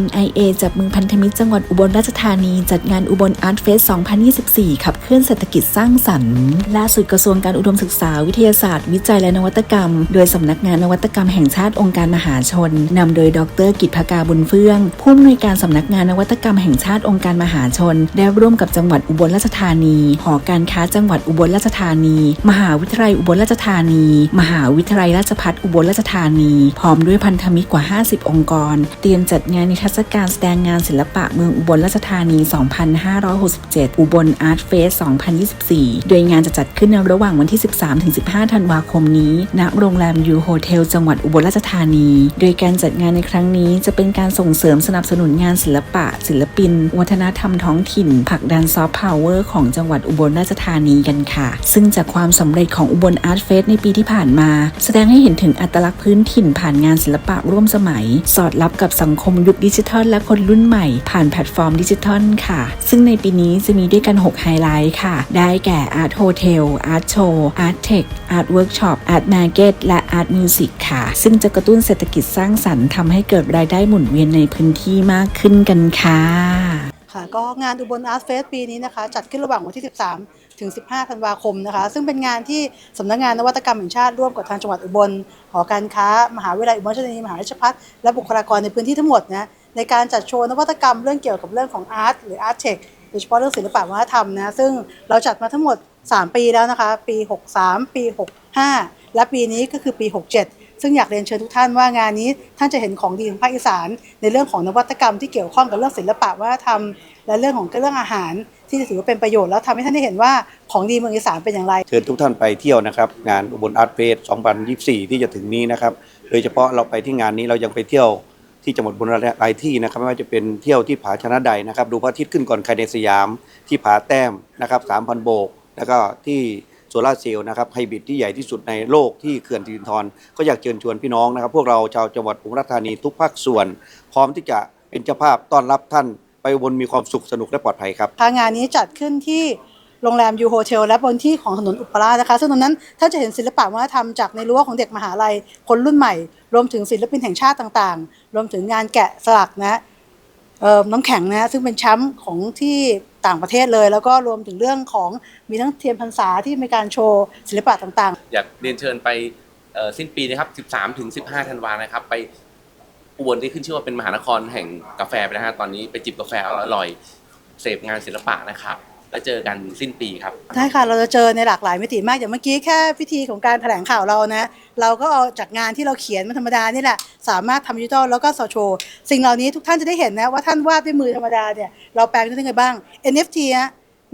NIA จับมือพันธมิตรจังหวัดอุบลราชธานี จัดงานอุบลอาร์ตเฟส 2024 ขับเคลื่อนเศรษฐกิจสร้างสรรค์ ล่าสุดกระทรวงการอุดมศึกษา วิทยาศาสตร์ วิจัยและนวัตกรรม โดยสำนักงานนวัตกรรมแห่งชาติองค์การมหาชนนำโดยดรกิจภากาบุญเฟื่อง ผู้อำนวยการสำนักงานนวัตกรรมแห่งชาติองค์การมหาชน ได้ร่วมกับจังหวัดอุบลราชธานีหอการค้าจังหวัดอุบลราชธานี มหาวิทยาลัยอุบลราชธานี มหาวิทยาลัยราชภัฏอุบลราชธานี พร้อมด้วยพันธมิตรกว่า 50 องค์กร เตรียมจัดงานในทรรศการแสดงงานศิลปะเมืองอุบลราชธานี 2567 อุบลอาร์ตเฟส 2024 โดยงานจะจัดขึ้นในระหว่างวันที่ 13-15 ธันวาคมนี้ ณ โรงแรมยูโฮเทล จังหวัดอุบลราชธานี โดยการจัดงานในครั้งนี้จะเป็นการส่งเสริมสนับสนุนงานศิลปะ ศิลปิน วัฒนธรรมท้องถิ่นผลักดันซอฟต์พาวเวอร์ของจังหวัดอุบลราชธานีกันค่ะ ซึ่งจากความสำเร็จของอุบลอาร์ตเฟสในปีที่ผ่านมา แสดงให้เห็นถึงอัตลักษณ์พื้นถิ่นผ่านงานศิลปะร่วมสมัย สอดรับกับสังคมยุคดิจิทัลและคนรุ่นใหม่ผ่านแพลตฟอร์มดิจิทัลค่ะ ซึ่งในปีนี้จะมีด้วยกัน 6 ไฮไลท์ค่ะ ได้แก่ Art Hotel Art Show Art Tech Art Workshop Art Market และ Art Music ค่ะ ซึ่งจะกระตุ้นเศรษฐกิจสร้างสรรค์ทำให้เกิดรายได้หมุนเวียนในพื้นที่มากขึ้นกันค่ะค่ะก็งานอุบลอาร์ตเฟสปีนี้นะคะ จัดขึ้นระหว่างวันที่ 13 ถึง 15 ธันวาคมนะคะ ซึ่งเป็นงานที่สำนักงานนวัตกรรมแห่งชาติร่วมกับทางจังหวัดอุบลหอการค้า มหาวิทยาลัยอุบลราชธานีมหาวิทยาลัยพัฒและบุคลากรในพื้นที่ทั้งหมดนะ ในการจัดโชว์นวัตกรรมเรื่องเกี่ยวกับเรื่องของอาร์ตหรืออาร์ตเทคโดยเฉพาะเรื่องศิลปะวัฒนธรรมนะซึ่งเราจัดมาทั้งหมด 3 ปีแล้วนะคะ ปี 63 ปี 65 และปีนี้ก็คือปี 67 ซึ่งอยากเรียนเชิญทุกท่านว่างานนี้ท่านจะเห็นของดีของภาคอีสาน ในเรื่องของนวัตกรรมที่เกี่ยวข้องกับเรื่องศิลปะวัฒนธรรม และเรื่องของเรื่องอาหารที่จะถือว่าเป็นประโยชน์แล้วทำให้ท่านได้เห็นว่าของดีเมืองอีสานเป็นอย่างไร เชิญทุกท่านไปเที่ยวนะครับ งานอุบลอาร์ตเฟส2024 ที่จะถึงนี้นะครับ โดยเฉพาะเราไปที่งานนี้เรายังไปเที่ยว ที่จังหวัดอุบุรีหลายที่นะครับไม่ว่าจะเป็นเที่ยวที่ผาชนะใดนะครับ ดูพระอาทิตย์ขึ้นก่อนใครในสยาม ที่ผาแต้มนะครับ3,000โบก แล้วก็ที่โซลาเซลล์นะครับไฮบริดที่ใหญ่ที่สุดในโลกที่เขื่อนสิรินธรก็อยากเชิญชวนพี่น้องนะครับ พวกเราชาวจังหวัดอุบลราชธานีทุกภาคส่วน พร้อมที่จะเป็นเจ้าภาพต้อนรับท่านไปอุบนมีความสุขสนุกและปลอดภัยครับทางงานนี้จัดขึ้นที่ โรงแรมยูโฮเทลและบนที่ของถนนอุปราชนะคะ ซึ่งตรงนั้นท่านจะเห็นศิลปะวัฒนธรรมจากในรั้วของเด็กมหาลัยคนรุ่นใหม่ รวมถึงศิลปินแห่งชาติต่างๆ รวมถึงงานแกะสลักนะเอ่อน้ำแข็งนะซึ่งเป็นแชมป์ของที่ต่างประเทศเลย แล้วก็รวมถึงเรื่องของมีทั้งเทียนพรรษาที่มีการโชว์ศิลปะต่างๆ อยากเรียนเชิญไปสิ้นปีนะครับ 13ถึง15 ธันวานะครับ ไปอุบลที่ขึ้นชื่อว่าเป็นมหานครแห่งกาแฟไปนะฮะตอนนี้ไปจิบกาแฟอร่อยเสพงานศิลปะนะครับ แล้วเจอกันสิ้นปีครับ ใช่ค่ะเราจะเจอในหลากหลายมิติมากอย่างเมื่อกี้แค่พิธีของการแถลงข่าวเรานะ เราก็เอาจากงานที่เราเขียนมาธรรมดานี่แหละ สามารถทำดิจิทัลแล้วก็โซโชว์สิ่งเหล่านี้ทุกท่านจะได้เห็นนะว่าท่านวาดด้วยมือธรรมดาเนี่ยเราแปลงได้ยังไงบ้าง NFT นะ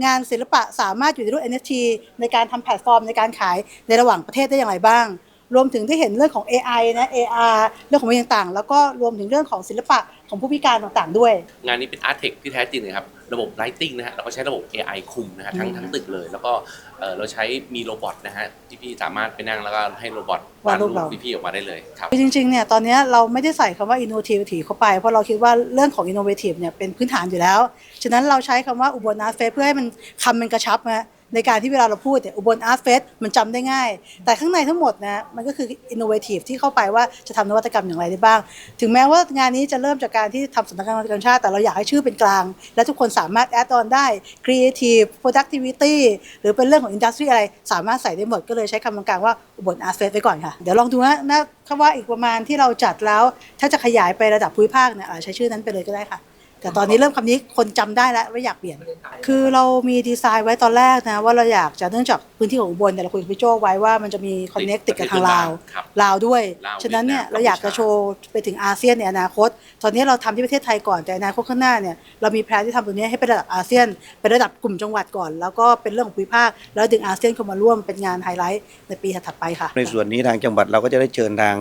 งานศิลปะสามารถอยู่ในรูป NFT ในการทำแพลตฟอร์มในการขายในระหว่างประเทศได้อย่างไรบ้าง รวมถึงได้เห็นเรื่องของ AI นะ AR เรื่องของอะไรต่างๆ แล้วก็รวมถึงเรื่องของศิลปะ ของผู้พิการต่างๆด้วย งานนี้เป็นอาร์ตเทคที่แท้จริงนะครับ ระบบไลติงนะฮะเราก็ใช้ระบบ AI คุมนะฮะทั้งอืมทั้งตึกเลย แล้วก็เอ่อเราใช้มีโรบอทนะฮะที่พี่สามารถไปนั่งแล้วก็ให้โรบอทวาดรูปเรา พี่ๆออกมาได้เลยครับ คือจริงๆ เนี่ย ตอนเนี้ยเราไม่ได้ใส่คำว่า innovative เข้าไป เพราะเราคิดว่าเรื่องของ innovative เนี่ยเป็นพื้นฐานอยู่แล้ว ฉะนั้นเราใช้คำว่าอุบลอาร์ตเฟสเพื่อให้มันคำมันกระชับนะ ในการที่เวลาเราพูดเนี่ยอุบลอาร์ตเฟสมันจำได้ง่าย แต่ข้างในทั้งหมดนะมันก็คือ innovative ที่เข้าไปว่าจะทำนวัตกรรมอย่างไรได้บ้าง ถึงแม้ว่างานนี้จะเริ่มจากการที่ทำสำนักงานนวัตกรรมชาติ แต่เราอยากให้ชื่อเป็นกลาง และทุกคนสามารถ add on ได้ creative productivity หรือเป็นเรื่องของ industry อะไร สามารถใส่ได้หมดก็เลยใช้คำกลางว่าอุบลอาร์ตเฟสไว้ก่อนค่ะ เดี๋ยวลองดูนะนะคำว่าอีกประมาณที่เราจัดแล้ว ถ้าจะขยายไประดับภูมิภาคเนี่ยใช้ชื่อนั้นไปเลยก็ได้ค่ะ แต่ตอนนี้เริ่มคำนี้คนจำได้แล้วว่าอยากเปลี่ยน คือเรามีดีไซน์ไว้ตอนแรกนะ ว่าเราอยากจะเนื่องจากพื้นที่ของอุบลเนี่ยเราคุยกับพี่โจไว้ว่ามันจะมีคอนเน็กติดกับทางลาวครับ ลาวด้วย ลาวฉะนั้นเนี่ยเวียดนามเราอยากจะโชว์ไปถึงอาเซียนในอนาคต ตอนนี้เราทำที่ประเทศไทยก่อนแต่อนาคตข้างหน้าเนี่ยเรามีแพลนที่ทำตรงนี้ให้เป็นระดับอาเซียน เป็นระดับกลุ่มจังหวัดก่อน แล้วก็เป็นเรื่องของภูมิภาคแล้วดึงอาเซียนเข้ามาร่วมเป็นงานไฮไลท์ในปีถัดๆไปค่ะ ในส่วนนี้ทางจังหวัดเราก็จะได้เชิญทาง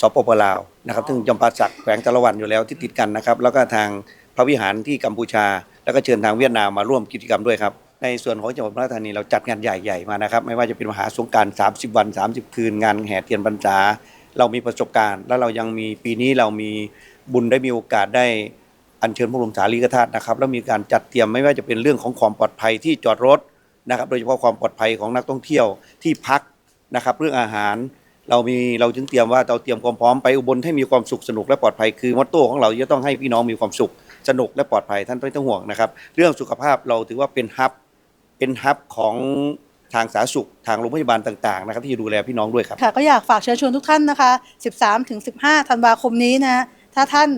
สปปลาวนะครับซึ่งจำปาสักแขวงตะละวันอยู่แล้วที่ติดกันนะครับ แล้วก็ทาง พระวิหารที่กัมพูชา แล้วก็เชิญทางเวียดนามมาร่วมกิจกรรมด้วยครับ ในส่วนของจังหวัดพระธานีเราจัดงานใหญ่ๆมานะครับ ไม่ว่าจะเป็นมหาสงกราร 30 วัน 30 คืน งานแห่เทียนพรรษาเรามีประสบการณ์ แล้วเรายังมีปีนี้เรามีบุญได้มีโอกาสได้อัญเชิญพระบรมสารีริกธาตุนะครับแล้วมีการจัดเตรียมไม่ว่าจะเป็นเรื่องของความปลอดภัยที่จอดรถนะครับ โดยเฉพาะความปลอดภัยของนักท่องเที่ยวที่พักนะครับ เรื่องอาหารเรามีเราจึงเตรียมว่าเราเตรียมความพร้อมไปอุบลให้มีความสุขสนุกและปลอดภัยคือมอตโต้ของเราจะต้องให้พี่น้องมีความสุข สนุกและปลอดภัยท่านไม่ต้องห่วงนะครับ เรื่องสุขภาพเราถือว่าเป็นฮับเป็นฮับของทางสาธารณสุขทางโรงพยาบาลต่างๆนะครับที่จะดูแลพี่น้องด้วยครับ ค่ะก็อยากฝากเชิญชวนทุกท่านนะคะ 13ถึง15 ธันวาคมนี้นะถ้าท่าน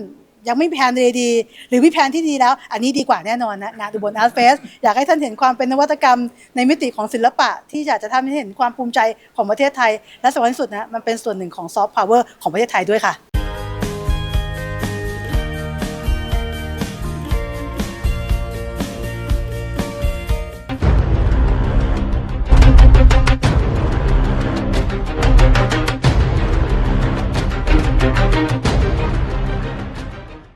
ยังไม่มีแผนดีหรือมีแผนที่ดีแล้ว อันนี้ดีกว่าแน่นอนนะงานอุบลอาร์ตเฟสอยากให้ท่านเห็นความเป็นนวัตกรรมในมิติของศิลปะ ที่อยากจะทำให้เห็นความภูมิใจของประเทศไทย และสำคัญที่สุดนะมันเป็นส่วนหนึ่งของซอฟต์พาวเวอร์ของประเทศไทยด้วยค่ะ